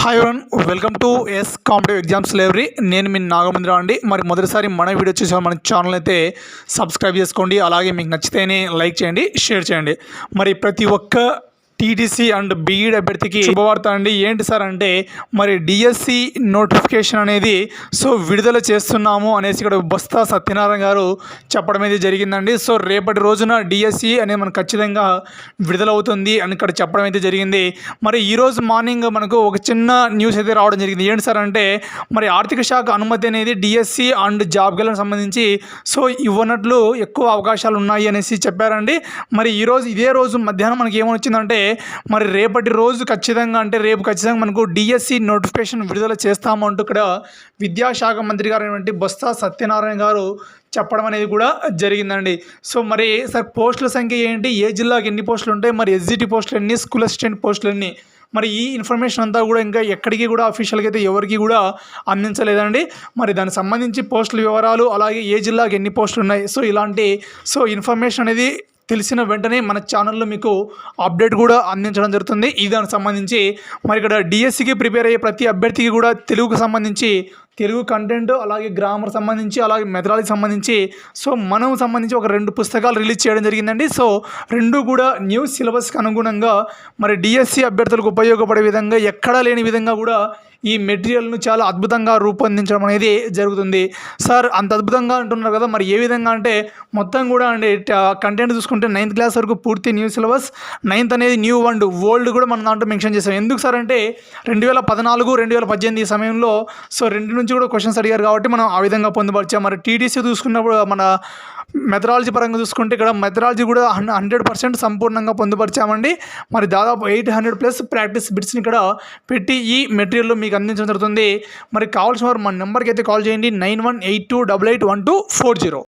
Hi one welcome to S competitive exams library నేను మీ నాగమంద్ర అండి. మరి మొదటిసారి మన వీడియో చూసే మన ఛానల్ అయితే సబ్స్క్రైబ్ చేసుకోండి. అలాగే మీకు నచ్చితేనే లైక్ చేయండి షేర్ చేయండి. మరి ప్రతి ఒక్క టీటీసీ అండ్ బీఈడ్ అభ్యర్థికి శుభవార్త అండి. ఏంటి సార్ అంటే మరి డిఎస్సి నోటిఫికేషన్ అనేది సో విడుదల చేస్తున్నాము అనేసి ఇక్కడ బస్తా సత్యనారాయణ గారు చెప్పడం అయితే జరిగిందండి. సో రేపటి రోజున డిఎస్సి అనేది మనకు ఖచ్చితంగా విడుదలవుతుంది అని ఇక్కడ చెప్పడం అయితే జరిగింది. మరి ఈరోజు మార్నింగ్ మనకు ఒక చిన్న న్యూస్ అయితే రావడం జరిగింది. ఏంటి సార్ అంటే మరి ఆర్థిక శాఖ అనుమతి అనేది డిఎస్సి అండ్ జాబ్ గెలకు సంబంధించి సో ఇవ్వనట్లు ఎక్కువ అవకాశాలు ఉన్నాయి అనేసి చెప్పారండి. మరి ఈరోజు ఇదే రోజు మధ్యాహ్నం మనకి ఏమొచ్చిందంటే మరి రేపటి రోజు ఖచ్చితంగా అంటే రేపు ఖచ్చితంగా మనకు డిఎస్సి నోటిఫికేషన్ విడుదల చేస్తాము అంటూ ఇక్కడ విద్యాశాఖ మంత్రి గారు అయినటువంటి బొత్స సత్యనారాయణ గారు చెప్పడం అనేది కూడా జరిగిందండి. సో మరి సార్ పోస్టుల సంఖ్య ఏంటి? ఏ జిల్లాకి ఎన్ని పోస్టులు ఉంటాయి? మరి ఎస్జిటి పోస్టులు ఎన్ని? స్కూల్ అసిస్టెంట్ పోస్టులు ఎన్ని? మరి ఈ ఇన్ఫర్మేషన్ అంతా కూడా ఇంకా ఎక్కడికి కూడా అఫీషియల్గా అయితే ఎవరికి కూడా అందించలేదండి. మరి దానికి సంబంధించి పోస్టుల వివరాలు అలాగే ఏ జిల్లాకి ఎన్ని పోస్టులు ఉన్నాయి? సో ఇలాంటి సో ఇన్ఫర్మేషన్ అనేది తెలిసిన వెంటనే మన ఛానల్లో మీకు అప్డేట్ కూడా అందించడం జరుగుతుంది. ఈ దానికి సంబంధించి మరి ఇక్కడ డిఎస్సికి ప్రిపేర్ అయ్యే ప్రతి అభ్యర్థికి కూడా తెలుగుకు సంబంధించి తెలుగు కంటెంట్ అలాగే గ్రామర్ సంబంధించి అలాగే మెథడాలజీ సంబంధించి సో మనం సంబంధించి ఒక రెండు పుస్తకాలు రిలీజ్ చేయడం జరిగిందండి. సో రెండు కూడా న్యూ సిలబస్కి అనుగుణంగా మరి డిఎస్సి అభ్యర్థులకు ఉపయోగపడే విధంగా ఎక్కడా లేని విధంగా కూడా ఈ మెటీరియల్ను చాలా అద్భుతంగా రూపొందించడం అనేది జరుగుతుంది. సార్ అంత అద్భుతంగా అంటున్నారు కదా మరి ఏ విధంగా అంటే మొత్తం కూడా అండి కంటెంట్ చూసుకుంటే నైన్త్ క్లాస్ వరకు పూర్తి న్యూ సిలబస్ నైన్త్ అనేది న్యూ వన్ ఓల్డ్ కూడా మనం దాంట్లో మెన్షన్ చేసాం. ఎందుకు సార్ అంటే రెండు వేల పద్నాలుగు రెండు వేల పద్దెనిమిది సమయంలో సో రెండు నుంచి కూడా క్వశ్చన్స్ అడిగారు కాబట్టి మనం ఆ విధంగా పొందుపరిచాం. మరి టీడీసీ చూసుకున్నప్పుడు మన మెథడాలజీ పరంగా చూసుకుంటే ఇక్కడ మెథడాలజీ కూడా హండ్రెడ్ పర్సెంట్ సంపూర్ణంగా పొందుపరిచామండి. మరి దాదాపు ఎయిట్ హండ్రెడ్ ప్లస్ ప్రాక్టీస్ బిట్స్ని ఇక్కడ పెట్టి ఈ మెటీరియల్ మీకు అందించడం జరుగుతుంది. మరి కావాల్సిన వారు మన నెంబర్కి అయితే కాల్ చేయండి. Nine one eight two double eight one two four zero.